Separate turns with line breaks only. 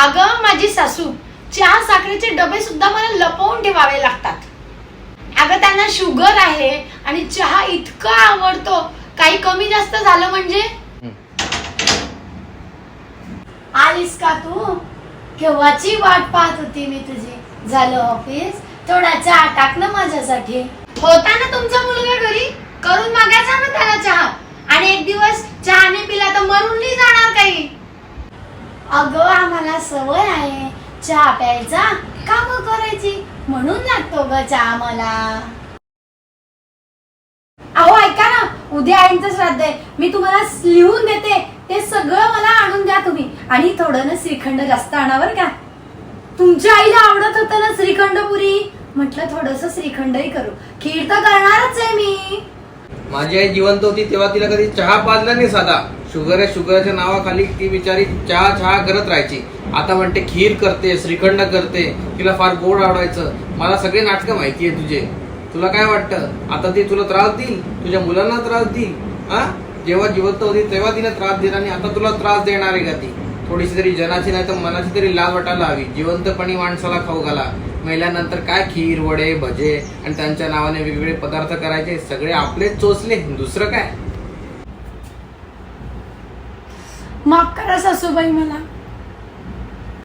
अगं माझी सासू चहा साखरेचे डबे सुद्धा मला लपवून ठेवावे लागतात. अगं त्यांना शुगर आहे आणि चहा इतका आवडतो. काही कमी जास्त झालं म्हणजे? आलीस का तू? केव्हाची वाट पाहत होती मी तुझी? झालं ऑफिस थोडा चहा टाक ना माझ्यासाठी. होता ना तुमचा मुलगा घरी? करून मागायचा ना त्याला चहा? आणि एक दिवस चहा नाही पिला तर मरून नाही जाणार काही. अगं आम्हाला सवय आहे. चहा प्यायचा काम करायची. म्हणून लागतो ग चहा मला अहो ऐका ना उद्या आईंचं श्राद्ध आहे. मी तुम्हाला लिहून देते. ते सगळं मला आणून द्या तुम्ही. आणि थोडं ना श्रीखंड जास्त आणावर का. तुमच्या आईला आवडत होतं ना श्रीखंड पुरी म्हटलं थोडस श्रीखंडही करू. खीर तर करणारच आहे मी.
माझी आई जिवंत होती तेव्हा तिला कधी चहा पाजला नाही साधा. शुगर आहे शुगरच्या नावाखाली ती बिचारी चहा चहा करत राहायची. आता म्हणते खीर करते श्रीखंड करते तिला फार गोड आवडायचं. मला सगळे नाटकं माहिती आहे तुझे. तुला काय वाटतं? आता ती तुला त्रास देईल? तुझ्या मुलांना त्रास देईल? हा जेव्हा जिवंत होती तेव्हा तिने त्रास दिला आणि आता तुला त्रास देणार आहे का ती? थोडीशी तरी जनाची नाही तर मनाची तरी लाज वाटायला हवी. जिवंतपणी माणसाला खाऊ घाला. मेल्यानंतर काय? खीर वडे भजे आणि त्यांच्या नावाने वेगवेगळे पदार्थ करायचे. सगळे आपलेच चोचले. दुसरं काय?
माफ करा सासूबाई मला.